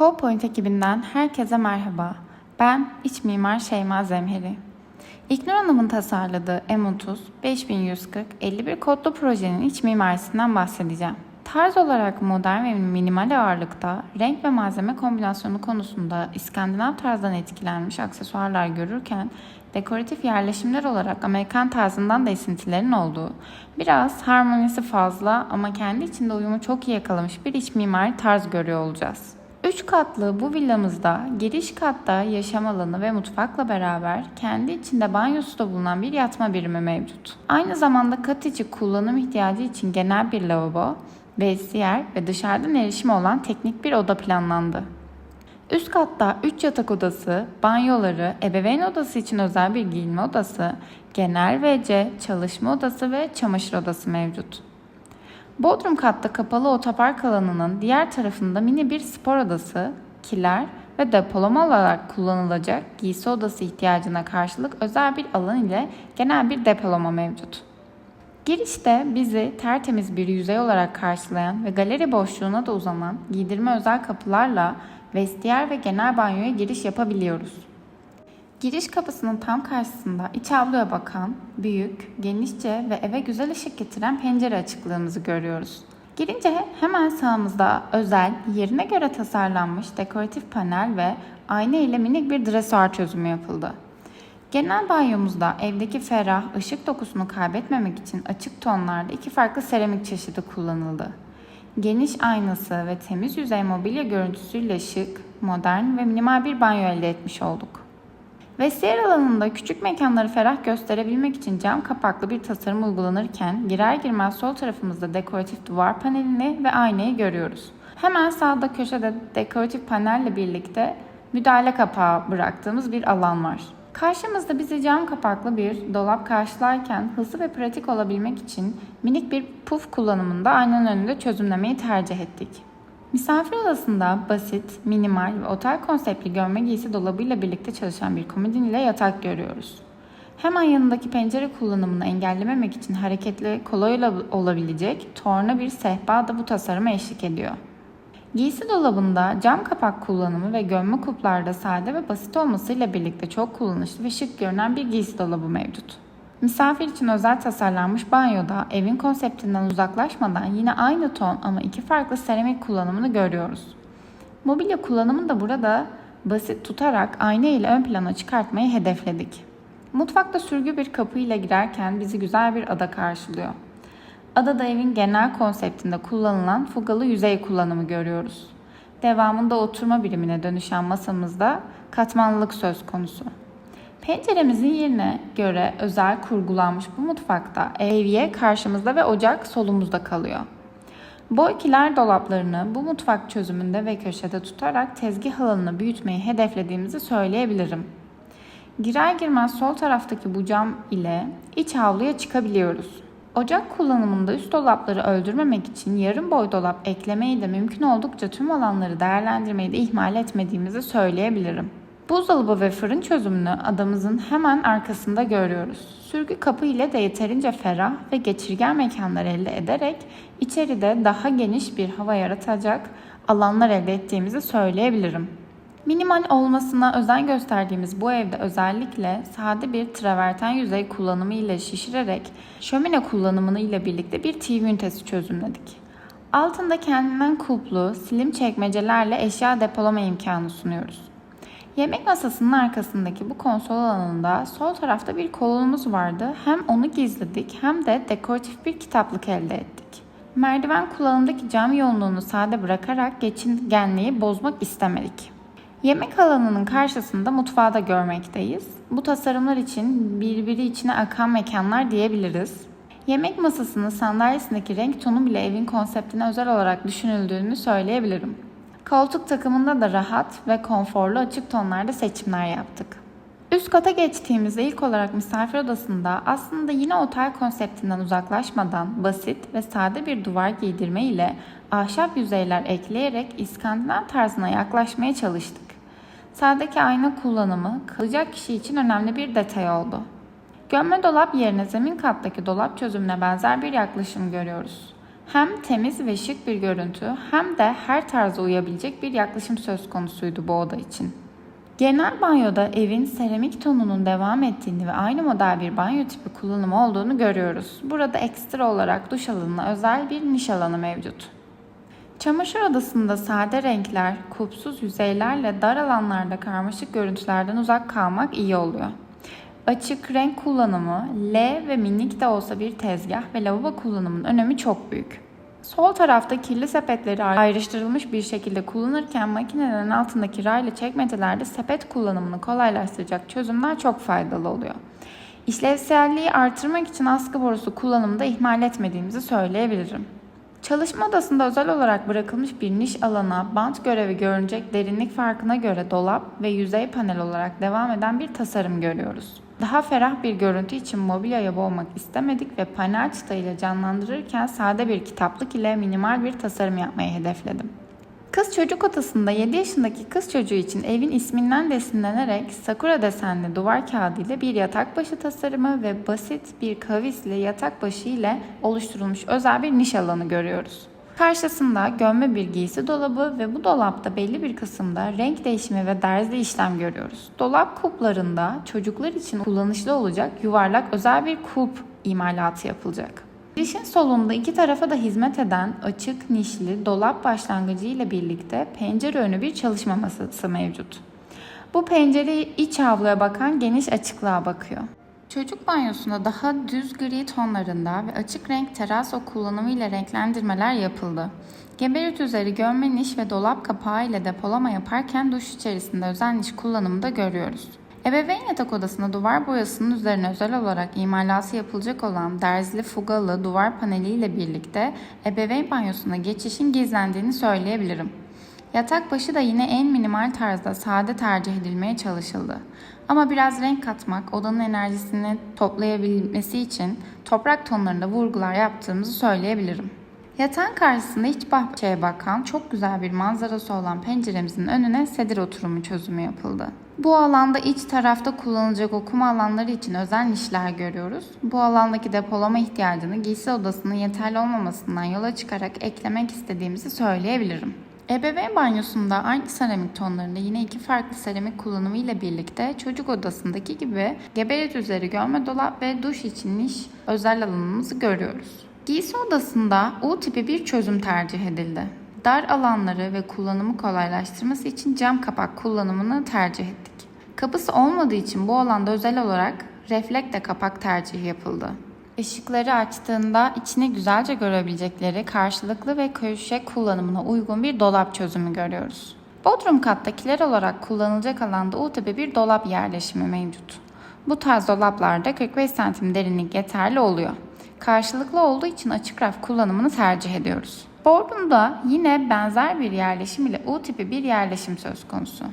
CoPoint ekibinden herkese merhaba. Ben iç mimar Şeyma Zemheri. İknur Hanım'ın tasarladığı M30 5140 51 kodlu projenin iç mimarisinden bahsedeceğim. Tarz olarak modern ve minimal ağırlıkta renk ve malzeme kombinasyonu konusunda İskandinav tarzdan etkilenmiş aksesuarlar görürken dekoratif yerleşimler olarak Amerikan tarzından da esintilerin olduğu, biraz harmonisi fazla ama kendi içinde uyumu çok iyi yakalamış bir iç mimari tarz görüyor olacağız. Üç katlı bu villamızda giriş katta yaşam alanı ve mutfakla beraber kendi içinde banyosu da bulunan bir yatma birimi mevcut. Aynı zamanda kat içi kullanım ihtiyacı için genel bir lavabo, vestiyer ve dışarıdan erişimi olan teknik bir oda planlandı. Üst katta 3 yatak odası, banyoları, ebeveyn odası için özel bir giyinme odası, genel WC, çalışma odası ve çamaşır odası mevcut. Bodrum katta kapalı otopark alanının diğer tarafında mini bir spor odası, kiler ve depolama olarak kullanılacak giysi odası ihtiyacına karşılık özel bir alan ile genel bir depolama mevcut. Girişte bizi tertemiz bir yüzey olarak karşılayan ve galeri boşluğuna da uzanan giydirme özel kapılarla vestiyer ve genel banyoya giriş yapabiliyoruz. Giriş kapısının tam karşısında iç avluya bakan, büyük, genişçe ve eve güzel ışık getiren pencere açıklığımızı görüyoruz. Girince hemen sağımızda özel, yerine göre tasarlanmış dekoratif panel ve ayna ile minik bir dresuar çözümü yapıldı. Genel banyomuzda evdeki ferah, ışık dokusunu kaybetmemek için açık tonlarda iki farklı seramik çeşidi kullanıldı. Geniş aynası ve temiz yüzey mobilya görüntüsüyle şık, modern ve minimal bir banyo elde etmiş olduk. Vestiyer alanında küçük mekanları ferah gösterebilmek için cam kapaklı bir tasarım uygulanırken girer girmez sol tarafımızda dekoratif duvar panelini ve aynayı görüyoruz. Hemen sağda köşede dekoratif panelle birlikte müdahale kapağı bıraktığımız bir alan var. Karşımızda bizi cam kapaklı bir dolap karşılarken hızlı ve pratik olabilmek için minik bir puf kullanımında aynanın önünde çözümlemeyi tercih ettik. Misafir odasında basit, minimal ve otel konseptli gömme giysi dolabıyla birlikte çalışan bir komodin ile yatak görüyoruz. Hemen yanındaki pencere kullanımını engellememek için hareketli kolay olabilecek torna bir sehpa da bu tasarıma eşlik ediyor. Giysi dolabında cam kapak kullanımı ve gömme kuplarda sade ve basit olmasıyla birlikte çok kullanışlı ve şık görünen bir giysi dolabı mevcut. Misafir için özel tasarlanmış banyoda evin konseptinden uzaklaşmadan yine aynı ton ama iki farklı seramik kullanımını görüyoruz. Mobilya kullanımını da burada basit tutarak ayna ile ön plana çıkartmayı hedefledik. Mutfakta sürgü bir kapı ile girerken bizi güzel bir ada karşılıyor. Adada evin genel konseptinde kullanılan fugalı yüzey kullanımı görüyoruz. Devamında oturma birimine dönüşen masamızda katmanlılık söz konusu. Penceremizin yerine göre özel kurgulanmış bu mutfakta evye karşımızda ve ocak solumuzda kalıyor. Boy kiler dolaplarını bu mutfak çözümünde ve köşede tutarak tezgah alanını büyütmeyi hedeflediğimizi söyleyebilirim. Girer girmez sol taraftaki bu cam ile iç havluya çıkabiliyoruz. Ocak kullanımında üst dolapları öldürmemek için yarım boy dolap eklemeyi de mümkün oldukça tüm alanları değerlendirmeyi de ihmal etmediğimizi söyleyebilirim. Buzdolabı ve fırın çözümünü adamızın hemen arkasında görüyoruz. Sürgü kapı ile de yeterince ferah ve geçirgen mekanlar elde ederek içeride daha geniş bir hava yaratacak alanlar elde ettiğimizi söyleyebilirim. Minimal olmasına özen gösterdiğimiz bu evde özellikle sade bir traverten yüzey kullanımı ile şişirerek şömine kullanımını ile birlikte bir TV ünitesi çözümledik. Altında kendinden kulplu, slim çekmecelerle eşya depolama imkanı sunuyoruz. Yemek masasının arkasındaki bu konsol alanında sol tarafta bir kolonumuz vardı. Hem onu gizledik hem de dekoratif bir kitaplık elde ettik. Merdiven kullanımdaki cam yoğunluğunu sade bırakarak geçingenliği bozmak istemedik. Yemek alanının karşısında mutfağı da görmekteyiz. Bu tasarımlar için birbiri içine akan mekanlar diyebiliriz. Yemek masasının sandalyesindeki renk tonu bile evin konseptine özel olarak düşünüldüğünü söyleyebilirim. Koltuk takımında da rahat ve konforlu açık tonlarda seçimler yaptık. Üst kata geçtiğimizde ilk olarak misafir odasında aslında yine otel konseptinden uzaklaşmadan basit ve sade bir duvar giydirme ile ahşap yüzeyler ekleyerek İskandinav tarzına yaklaşmaya çalıştık. Sağdaki ayna kullanımı kalacak kişi için önemli bir detay oldu. Gömme dolap yerine zemin kattaki dolap çözümüne benzer bir yaklaşım görüyoruz. Hem temiz ve şık bir görüntü hem de her tarza uyabilecek bir yaklaşım söz konusuydu bu oda için. Genel banyoda evin seramik tonunun devam ettiğini ve aynı model bir banyo tipi kullanımı olduğunu görüyoruz. Burada ekstra olarak duş alanına özel bir niş alanı mevcut. Çamaşır odasında sade renkler, kupsuz yüzeylerle dar alanlarda karmaşık görüntülerden uzak kalmak iyi oluyor. Açık renk kullanımı, L ve minik de olsa bir tezgah ve lavabo kullanımının önemi çok büyük. Sol tarafta kirli sepetleri ayrıştırılmış bir şekilde kullanırken makinelerin altındaki raylı çekmecelerde sepet kullanımını kolaylaştıracak çözümler çok faydalı oluyor. İşlevselliği artırmak için askı borusu kullanımını da ihmal etmediğimizi söyleyebilirim. Çalışma odasında özel olarak bırakılmış bir niş alana bant görevi görünecek derinlik farkına göre dolap ve yüzey panel olarak devam eden bir tasarım görüyoruz. Daha ferah bir görüntü için mobilyaya boğmak istemedik ve panel çıtayla canlandırırken sade bir kitaplık ile minimal bir tasarım yapmayı hedefledim. Kız çocuk odasında 7 yaşındaki kız çocuğu için evin isminden desinlenerek sakura desenli duvar kağıdı ile bir yatak başı tasarımı ve basit bir kavisli yatak başı ile oluşturulmuş özel bir niş alanı görüyoruz. Karşısında gömme bir giysi dolabı ve bu dolapta belli bir kısımda renk değişimi ve derzli işlem görüyoruz. Dolap kulplarında çocuklar için kullanışlı olacak yuvarlak özel bir kulp imalatı yapılacak. Girişin solunda iki tarafa da hizmet eden açık nişli dolap başlangıcı ile birlikte pencere önü bir çalışma masası mevcut. Bu pencere iç avluya bakan geniş açıklığa bakıyor. Çocuk banyosunda daha düz gri tonlarında ve açık renk teraso kullanımı ile renklendirmeler yapıldı. Geberit üzeri gömme niş ve dolap kapağı ile depolama yaparken duş içerisinde özel niş kullanımı da görüyoruz. Ebeveyn yatak odasında duvar boyasının üzerine özel olarak imalatı yapılacak olan derzli fugalı duvar paneli ile birlikte ebeveyn banyosuna geçişin gizlendiğini söyleyebilirim. Yatak başı da yine en minimal tarzda sade tercih edilmeye çalışıldı. Ama biraz renk katmak, odanın enerjisini toplayabilmesi için toprak tonlarında vurgular yaptığımızı söyleyebilirim. Yatağın karşısında iç bahçeye bakan çok güzel bir manzarası olan penceremizin önüne sedir oturumu çözümü yapıldı. Bu alanda iç tarafta kullanılacak okuma alanları için özel nişler görüyoruz. Bu alandaki depolama ihtiyacını giysi odasının yeterli olmamasından yola çıkarak eklemek istediğimizi söyleyebilirim. Ebeveyn banyosunda aynı seramik tonlarında yine iki farklı seramik kullanımı ile birlikte çocuk odasındaki gibi geberit üzeri görme dolap ve duş için niş özel alanımızı görüyoruz. Giysi odasında U tipi bir çözüm tercih edildi. Dar alanları ve kullanımı kolaylaştırması için cam kapak kullanımını tercih ettik. Kapısı olmadığı için bu alanda özel olarak reflekte kapak tercihi yapıldı. Işıkları açtığında içini güzelce görebilecekleri karşılıklı ve köşe kullanımına uygun bir dolap çözümü görüyoruz. Bodrum kattakiler olarak kullanılacak alanda U tipi bir dolap yerleşimi mevcut. Bu tarz dolaplarda 45 cm derinlik yeterli oluyor. Karşılıklı olduğu için açık raf kullanımını tercih ediyoruz. Bodrum'da yine benzer bir yerleşim ile U tipi bir yerleşim söz konusu.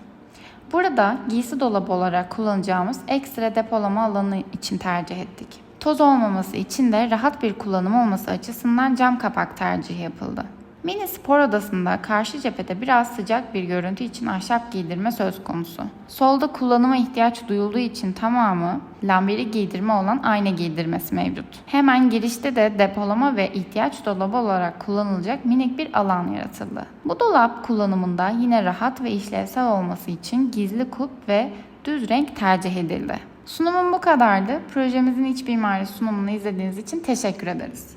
Burada giysi dolabı olarak kullanacağımız ekstra depolama alanı için tercih ettik. Toz olmaması için de rahat bir kullanım olması açısından cam kapak tercihi yapıldı. Mini spor odasında karşı cephede biraz sıcak bir görüntü için ahşap giydirme söz konusu. Solda kullanıma ihtiyaç duyulduğu için tamamı lambiri giydirme olan ayna giydirmesi mevcut. Hemen girişte de depolama ve ihtiyaç dolabı olarak kullanılacak minik bir alan yaratıldı. Bu dolap kullanımında yine rahat ve işlevsel olması için gizli kulp ve düz renk tercih edildi. Sunumum bu kadardı. Projemizin iç mimari sunumunu izlediğiniz için teşekkür ederiz.